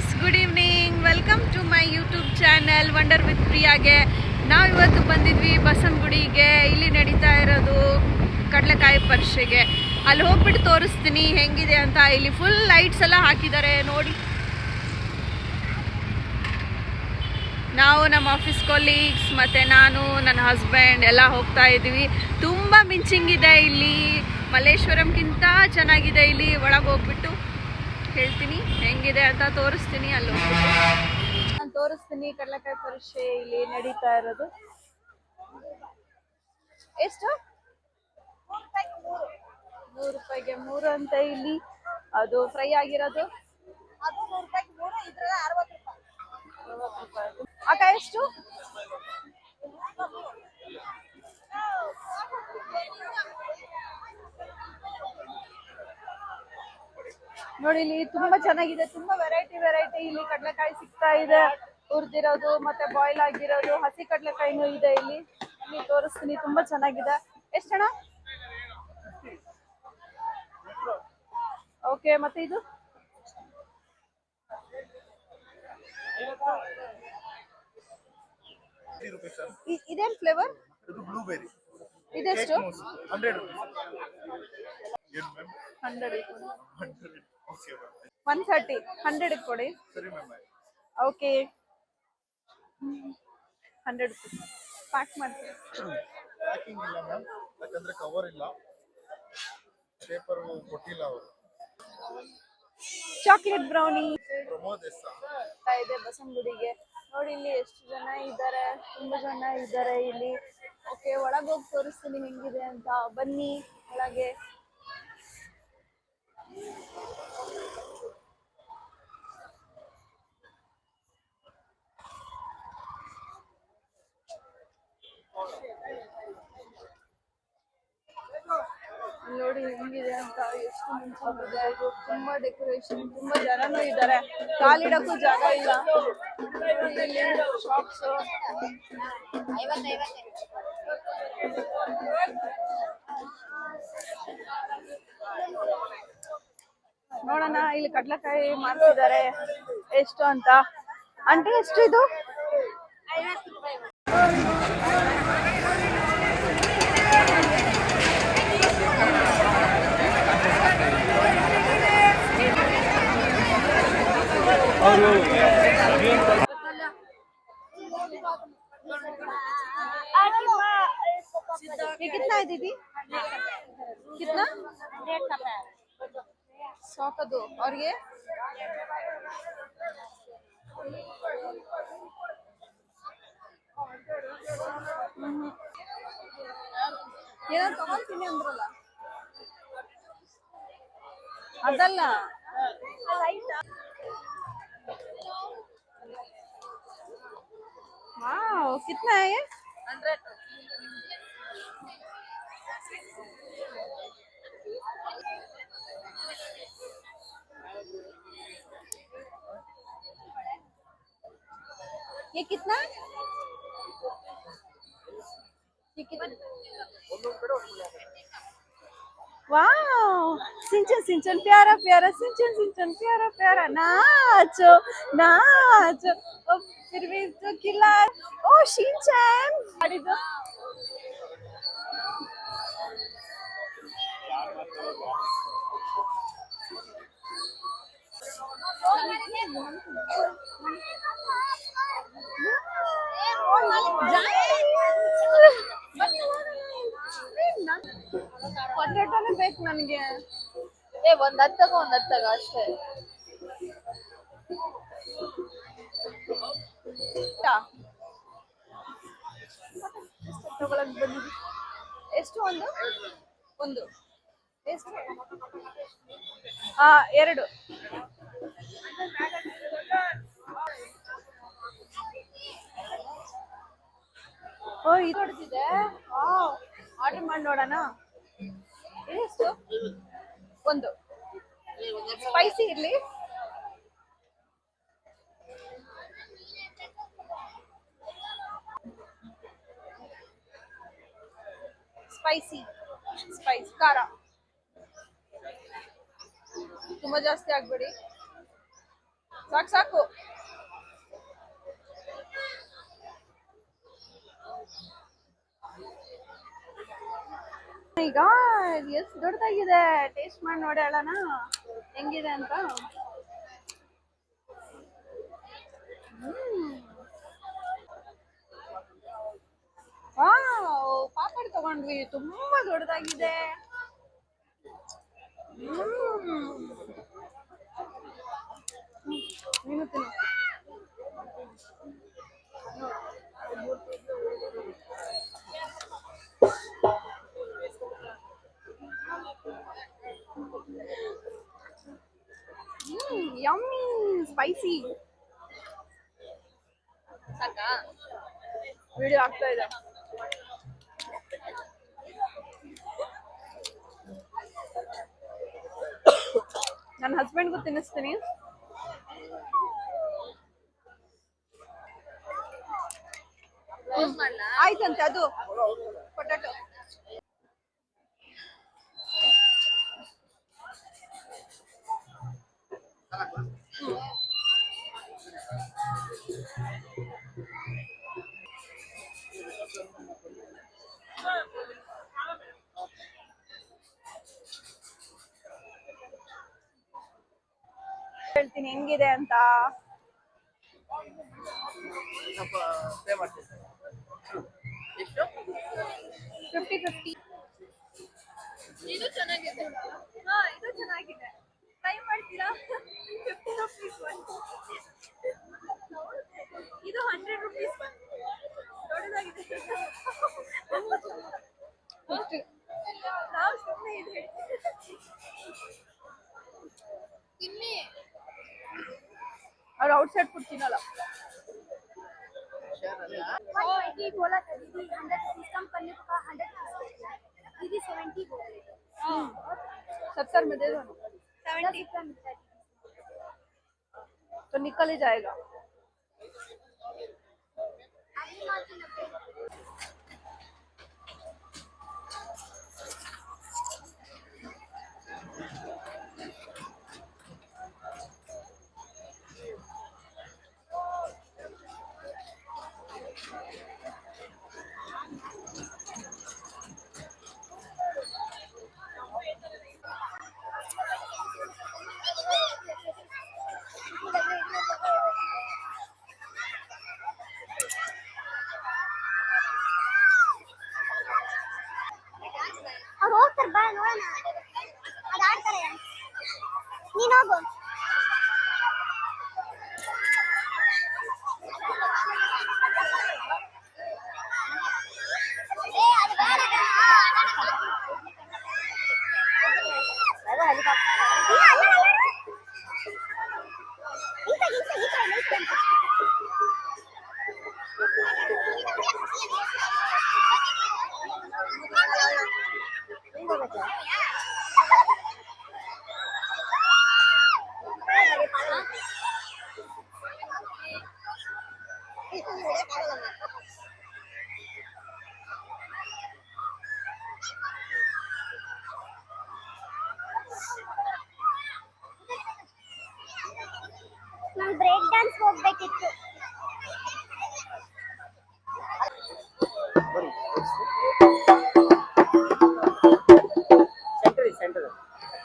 Guys good evening welcome to my YouTube channel wonder with ಪ್ರಿಯಾಗೆ ನಾವು ಇವತ್ತು ಬಂದಿದ್ವಿ ಬಸವನಗುಡಿಗೆ ಇಲ್ಲಿ ನಡೀತಾ ಇರೋದು ಕಡಲೆಕಾಯಿ ಪರಿಷೆಗೆ. ಅಲ್ಲಿ ಹೋಗ್ಬಿಟ್ಟು ತೋರಿಸ್ತೀನಿ ಹೆಂಗಿದೆ ಅಂತ. ಇಲ್ಲಿ ಫುಲ್ ಲೈಟ್ಸ್ ಎಲ್ಲ ಹಾಕಿದ್ದಾರೆ, ನೋಡಿ. ನಾವು ನಮ್ಮ ಆಫೀಸ್ ಕೊಲೀಗ್ಸ್ ಮತ್ತು ನಾನು, ನನ್ನ ಹಸ್ಬೆಂಡ್ ಎಲ್ಲ ಹೋಗ್ತಾ ಇದ್ದೀವಿ. ತುಂಬ ಮಿಂಚಿಂಗ್ ಇದೆ ಇಲ್ಲಿ. ಮಲ್ಲೇಶ್ವರಂಗಿಂತ ಚೆನ್ನಾಗಿದೆ ಇಲ್ಲಿ. ಒಳಗೆ ಹೋಗ್ಬಿಟ್ಟು ಹೇಳ್ತೀನಿ. ಹೆಂಗಿದೆ ಅಂತ ತೋರಿಸ್ತೀನಿ ಅಲ್ಲಿ ನಾನು ತೋರಿಸ್ತೀನಿ. ಕಡಲೆಕಾಯಿ ಪರೀಕ್ಷೆ ಇಲ್ಲಿ ನಡೀತಾ ಇರೋದು. ಎಷ್ಟು? ನೂರು ರೂಪಾಯಿಗೆ ಮೂರು ಅಂತ ಇಲ್ಲಿ. ಅದು ಫ್ರೈ ಆಗಿರೋದು? ಅದು ನೂರು ರೂಪಾಯಿಗೆ ಮೂರು ಇದ್ರಲ್ಲಿ ಅರವತ್ತು ರೂಪಾಯಿ. ಅರವತ್ತು ರೂಪಾಯಿ. ಅಕ್ಕ ಎಷ್ಟು? ನೋಡಿ ಇಲ್ಲಿ ತುಂಬಾ ಚೆನ್ನಾಗಿದೆ. ತುಂಬಾ ವೆರೈಟಿ ವೆರೈಟಿ ಇಲ್ಲಿ ಕಡಲೆಕಾಯಿ ಸಿಗ್ತಾ ಇದೆ. ಹುರ್ದಿರೋದು ಮತ್ತೆ ಬಾಯ್ಲ್ ಆಗಿರೋದು ಹಸಿ ಕಡಲೆಕಾಯಿನೂ ಇದೆ ಇಲ್ಲಿ. ಇಲ್ಲಿ ತೋರಿಸ್ತೀನಿ ತುಂಬಾ ಚೆನ್ನಾಗಿದೆ. ಎಷ್ಟಣ್ಣ ಓಕೆ ಮತ್ತೆ ಇದು? ಇದೇನ್ ಫ್ಲೇವರ್ ಇದೆಷ್ಟು? ಹಂಡ್ರೆಡ್ ಒನ್ ಥರ್ಟಿ ಹಂಡ್ರೆಡ್ ಕೊಡಿ ಓಕೆ ಹಂಡ್ರೆಡ್ ಪ್ಯಾಕ್ ಮಾಡ್ತೀನಿ. ಪ್ಯಾಕಿಂಗ್ ಇಲ್ಲ ಮ್ಯಾಮ್ ಯಾಕಂದ್ರೆ ಕವರ್ ಇಲ್ಲ. ಪೇಪರ್ ಕೊಟ್ಟಿಲ್ಲ ಅವರು. ಚಾಕ್ಲೇಟ್ ಬ್ರೌನಿ ಪ್ರಮೋದ್ ಇದೆ ಬಸಂಗುಡಿಗೆ ನೋಡಿ ಇಲ್ಲಿ ಎಷ್ಟು ಜನ ಇದ್ದಾರೆ ತುಂಬಾ ಜನ ಇದ್ದಾರೆ ಇಲ್ಲಿ. ಓಕೆ ಒಳಗೆ ಹೋಗಿ ತೋರಿಸ್ತೀನಿ ಹೆಂಗಿದೆ ಅಂತ. ಬನ್ನಿ ಒಳಗೆ. ನೋಡಿ, ಹೆಂಗಿದೆ ಅಂತ ಎಷ್ಟು ಮುಂಚಿದೆ ತುಂಬಾ ಡೆಕೋರೇಷನ್ ತುಂಬಾ ಜನನೂ ಇದ್ದಾರೆ. ಕಾಲಿಡಕ್ಕೂ ಜಾಗ ಇಲ್ಲ. ನೋಡಿ ಇಲ್ಲಿ ಶಾಪ್ಸ್ ನೋಡೋಣ ಇಲ್ಲಿ ಕಡ್ಲೆಕಾಯಿ ಮಾರ್ತಿದ್ದಾರೆ ಎಷ್ಟು ಅಂತ ಆಂಟಿ ಎಷ್ಟು ಇದು ये कितना है दीदी कितना सौ का दो और ये ಹ್ಮ್. ಏನೋ ತಗೊಂತೀನಿ ಅಂದ್ರಲ್ಲ ಅದಲ್ಲ वाह कितना है ये ये कितना? ये कितना? सिंचन सिंचन, प्यारा प्यारा, सिंचन सिंचन, प्यारा प्यारा। नाचो नाचो। और फिर भी तो किला। ओ सिंचन गाड़ी दो। ಪೊಟೇಟೋನೇ ಬೇಕು ನನಗೆ ಏ ಒಂದ್ ಹತ್ತಗ ಒಂದ್ ಹತ್ತಗ ಅಷ್ಟೇ. ತಗೊಳಕ್ ಎಷ್ಟು ಒಂದು ಒಂದು. ಎಷ್ಟು ಎರಡು. ಓ, ಇದು ಹೊಡೆದಿದೆ? ಆರ್ಡರ್ ಮಾಡಿ ನೋಡೋಣ. ಎಷ್ಟು? ಒಂದು. ಸ್ಪೈಸಿ ಇರ್ಲಿ. ಸ್ಪೈಸಿ ಸ್ಪೈಸ್ ಖಾರ. ತುಂಬಾ ಜಾಸ್ತಿ ಆಗ್ಬೇಡಿ. ಸಾಕು ಸಾಕು. ಈಗ ಎಷ್ಟು ದೊಡ್ಡದಾಗಿದೆ? ಟೇಸ್ಟ್ ಮಾಡಿ ನೋಡಿ ಹೇಳೋಣ ಹೆಂಗಿದೆ ಅಂತ. ಪಾಪಡ್ ತಗೊಂಡ್ವಿ. ತುಂಬಾ ದೊಡ್ಡದಾಗಿದೆ. ಹ್ಮ್. ನೀನು ತಿನ್ನು ಯಮ್ಮಿ ಸ್ಪೈಸಿ ಸಾಕಾ ವಿಡಿಯೋ ಆಗ್ತಾ ಇದೆ ನನ್ನ ಹಸ್ಬೆಂಡ್ಗೂ ತಿನ್ನಿಸ್ತೀನಿ ಕ್ಲೋಸ್ ಮಾಡ್ಲಾ ಆಯ್ತಂತೆ ಅದು ಪೊಟ್ಯಾಟೊ ಹೆಂಗಿದೆ ಅಂತ? ಫಿಫ್ಟಿ ಫಿಫ್ಟಿ सत्तर में दे दो तो निकल ही जाएगा। ನಂಗೆ ಬ್ರೇಕ್ ಡ್ಯಾನ್ಸ್ ಹೋಗ್ಬೇಕಿತ್ತು सेंटर है सेंटर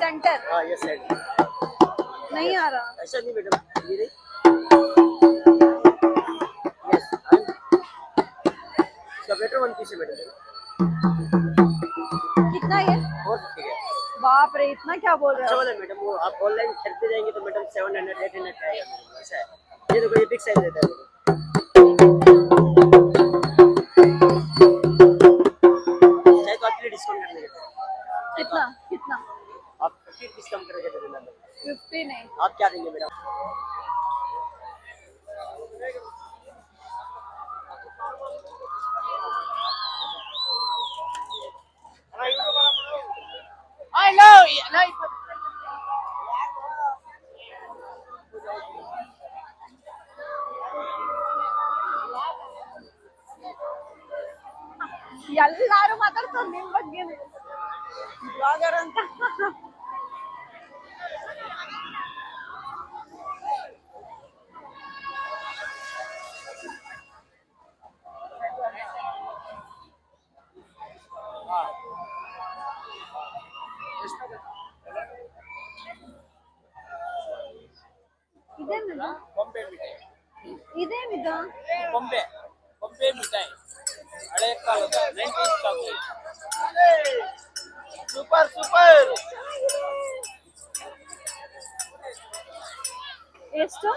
सेंटर हाँ ये साइड नहीं आ रहा ऐसा नहीं मैडम ये नहीं बाप रे इतना क्या बोल रहे अच्छा हो मैडम वो आप ऑनलाइन खरीदते जाएँगे तो madam seven hundred eight hundred का ऐसा है। ये देखो ये बिग साइज़ रहता है तो कितना? कितना? आप फिफ्टी रुपीज़ कम करके दे देना। मैडम फिफ्टी नहीं। आप क्या देंगे मैडम? ಎಲ್ಲಾರು ಮಾತಾಡ್ತಾರೆ ನಿಮ್ ಬಗ್ಗೆ. ಬ್ಲಾಗರ್ ಅಂತ ಇದೇನಿದು ಬೊಂಬೆ ಮಿಠಾಯಿ ಇದೇನಿದು ಬೊಂಬೆ ಬೊಂಬೆ ಮಿಠಾಯಿ ಹಳೆ ಕಾಲದ ನೈನ್ಟೀಸ್ ಚಾಕ್ಲೇಟ್ ಸೂಪರ್ ಸೂಪರ್. ಎಷ್ಟು?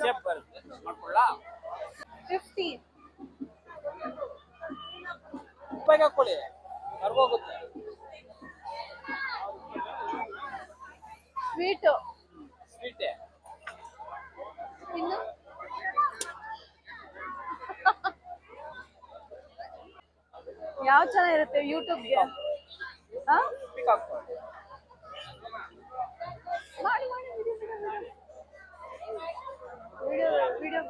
ಶೇಪ್ ಬರುತ್ತೆ. ಮಾಡ್ಕೊಳ್ಳಾ? ಫಿಫ್ಟಿ ಹಾಕೊಳ್ಳಿ ಕರ್ಗೋಗುತ್ತೆ. ಸ್ವೀಟು ಸ್ವೀಟೇ ಇನ್ನು? ಯಾವ ಚೆನ್ನಾಗಿರುತ್ತೆ? ಯೂಟ್ಯೂಬ್ಗೆ ಪಿಕ್ ಹಾಕೊಳ್ಳಿ ಮಾಡಿ ಮಾಡಿ ವಿಡಿಯೋ ವಿಡಿಯೋ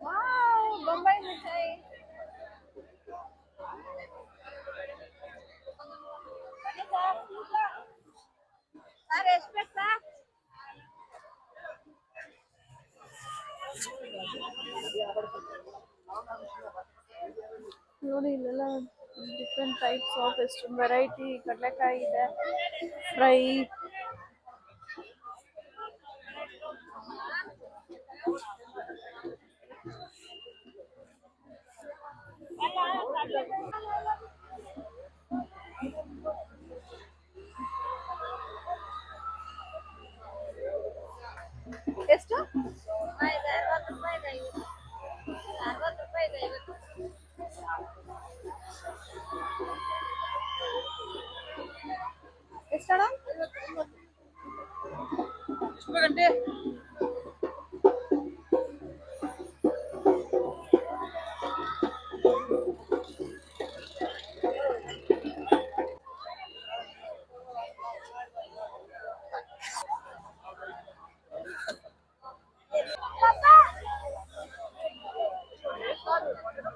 ವಾವ್ ಬೊಂಬೈ ಮಿಠಾಯಿ ಸರ್ ಎಷ್ಟು ಬೇಕು ಸರ್ ನೋಡಿ ಇಲ್ಲೆಲ್ಲ ಡಿಫ್ರೆಂಟ್ ಟೈಪ್ಸ್ ಆಫ್ ಎಷ್ಟು ವೆರೈಟಿ ಕಡಲೆಕಾಯಿ ಇದೆ ಫ್ರೈ ಎಷ್ಟು ಅರವತ್ತು ರೂಪಾಯಿ ಇದೆ ಐವತ್ತು ಅರವತ್ತು ರೂಪಾಯಿ ಇದೆ ಐವತ್ತು ಎಷ್ಟಣ್ಣ ಎಷ್ಟು ಗಂಟೆ.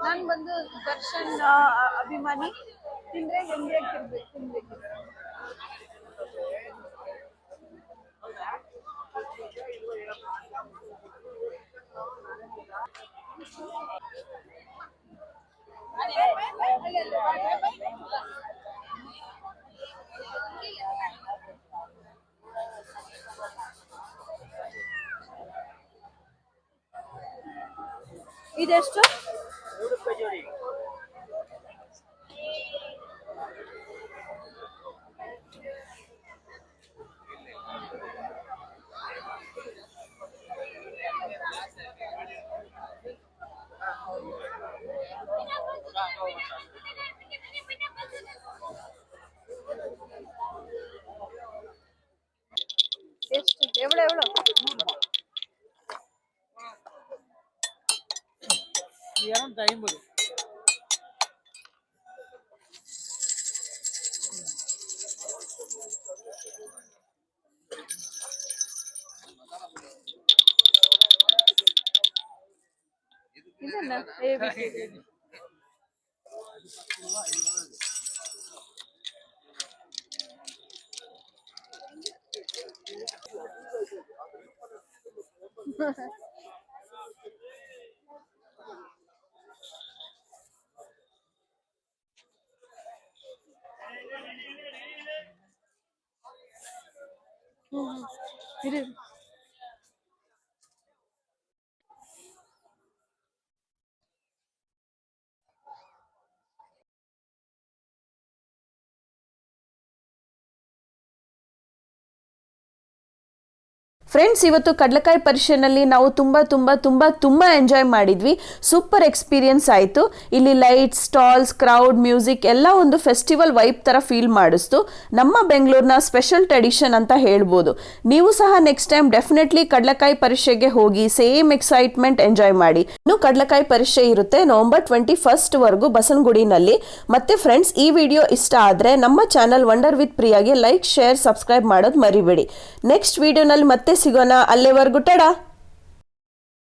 ನಾನು ಬಂದು ದರ್ಶನ್ ಅಭಿಮಾನಿ. ಇದೆಷ್ಟು இரநூத்தி ஐம்பது இது என்ன Yürü. ಫ್ರೆಂಡ್ಸ್ ಇವತ್ತು ಕಡಲೆಕಾಯಿ ಪರಿಷೆನಲ್ಲಿ ನಾವು ತುಂಬ ತುಂಬ ತುಂಬ ತುಂಬ ಎಂಜಾಯ್ ಮಾಡಿದ್ವಿ. ಸೂಪರ್ ಎಕ್ಸ್ಪೀರಿಯನ್ಸ್ ಆಯಿತು. ಇಲ್ಲಿ ಲೈಟ್ಸ್ ಸ್ಟಾಲ್ಸ್ ಕ್ರೌಡ್ ಮ್ಯೂಸಿಕ್ ಎಲ್ಲ ಒಂದು ಫೆಸ್ಟಿವಲ್ ವೈಬ್ ಥರ ಫೀಲ್ ಮಾಡಿಸ್ತು. ನಮ್ಮ ಬೆಂಗಳೂರಿನ ಸ್ಪೆಷಲ್ ಟ್ರೆಡಿಷನ್ ಅಂತ ಹೇಳ್ಬೋದು. ನೀವು ಸಹ ನೆಕ್ಸ್ಟ್ ಟೈಮ್ ಡೆಫಿನೆಟ್ಲಿ ಕಡಲೆಕಾಯಿ ಪರಿಷೆಗೆ ಹೋಗಿ ಸೇಮ್ ಎಕ್ಸೈಟ್ಮೆಂಟ್ ಎಂಜಾಯ್ ಮಾಡಿ. ಇನ್ನು ಕಡಲೆಕಾಯಿ ಪರಿಷೆ ಇರುತ್ತೆ ನವೆಂಬರ್ ಟ್ವೆಂಟಿ ಫಸ್ಟ್ ವರೆಗೂ ಬಸವನಗುಡಿನಲ್ಲಿ ಮತ್ತೆ ಫ್ರೆಂಡ್ಸ್ ಈ ವಿಡಿಯೋ ಇಷ್ಟ ಆದರೆ ನಮ್ಮ ಚಾನಲ್ ವಂಡರ್ ವಿತ್ ಪ್ರಿಯಾಗೆ ಲೈಕ್ ಶೇರ್ ಸಬ್ಸ್ಕ್ರೈಬ್ ಮಾಡೋದು ಮರಿಬೇಡಿ. ನೆಕ್ಸ್ಟ್ ವಿಡಿಯೋನಲ್ಲಿ ಮತ್ತೆ ಸಿಗೋಣ ಅಲ್ಲಿವರೆಗೂ ಟಡಾ.